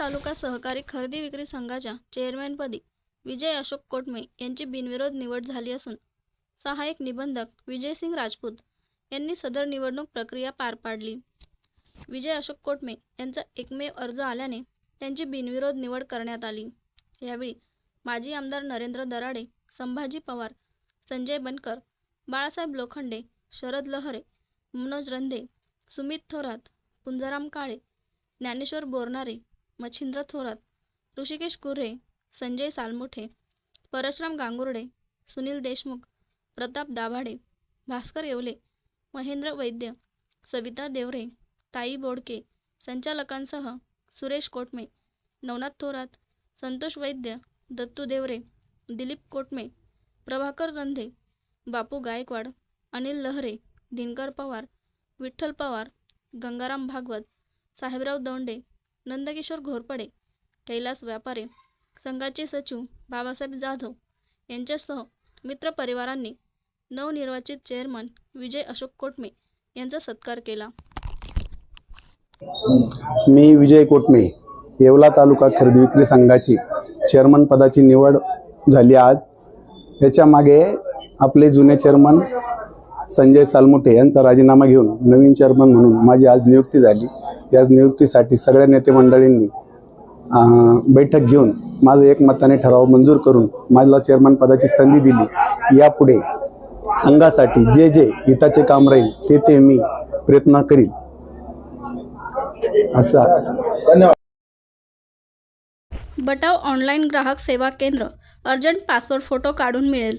तालुका सहकारी खरेदी विक्री संघाच्या चेअरमॅनपदी विजय अशोक कोटमे यांची बिनविरोध निवड झाली असून सहाय्यक निबंधक विजयसिंग राजपूत यांनी सदर निवडणूक प्रक्रिया पार पाडली. विजय अशोक कोटमे यांचा एकमेव अर्ज आल्याने त्यांची बिनविरोध निवड करण्यात आली. यावेळी माजी आमदार नरेंद्र दराडे संभाजी पवार संजय बनकर बाळासाहेब लोखंडे शरद लहरे मनोज रंधे सुमित थोरात पुंजाराम काळे ज्ञानेश्वर बोरनारे मच्छिंद्र थोरात ऋषिकेश कुर्हे संजय सालमुठे परशराम गांगुर्डे सुनील देशमुख प्रताप दाभाडे भास्कर येवले महेंद्र वैद्य सविता देवरे ताई बोडके संचालकांसह सुरेश कोटमे नवनाथ थोरात संतोष वैद्य दत्तू देवरे दिलीप कोटमे प्रभाकर रंधे बापू गायकवाड अनिल लहरे दिनकर पवार विठ्ठल पवार गंगाराम भागवत साहेबराव दोंडे नंदकिशोर घोरपडे कैलास व्यापारे संघाचे सचिव बाबासाहेब जाधव यांच्यासह मित्रपरिवारांनी नवनिर्वाचित चेअरमन विजय अशोक कोटमे यांचा सत्कार केला. मी विजय कोटमे येवला तालुका खरेदी विक्री संघाची चेअरमन पदाची निवड झाली आज. याच्यामागे आपले जुने चेअरमन संजय सालमुठे यांचा राजीनामा घेऊन नवीन चेअरमन म्हणून माझी आज नियुक्ती झाली. या नियुक्तीसाठी सगळ्या नेते मंडळींनी बैठक घेऊन माझं एकमताने ठराव मंजूर करून मला चेअरमन पदाची संधी दिली. यापुढे संघासाठी जे जे हिताचे काम राहील ते ते मी प्रयत्न करीन. असा. धन्यवाद बटाव ऑनलाईन ग्राहक सेवा केंद्र. अर्जंट पासपोर्ट फोटो काढून मिळेल.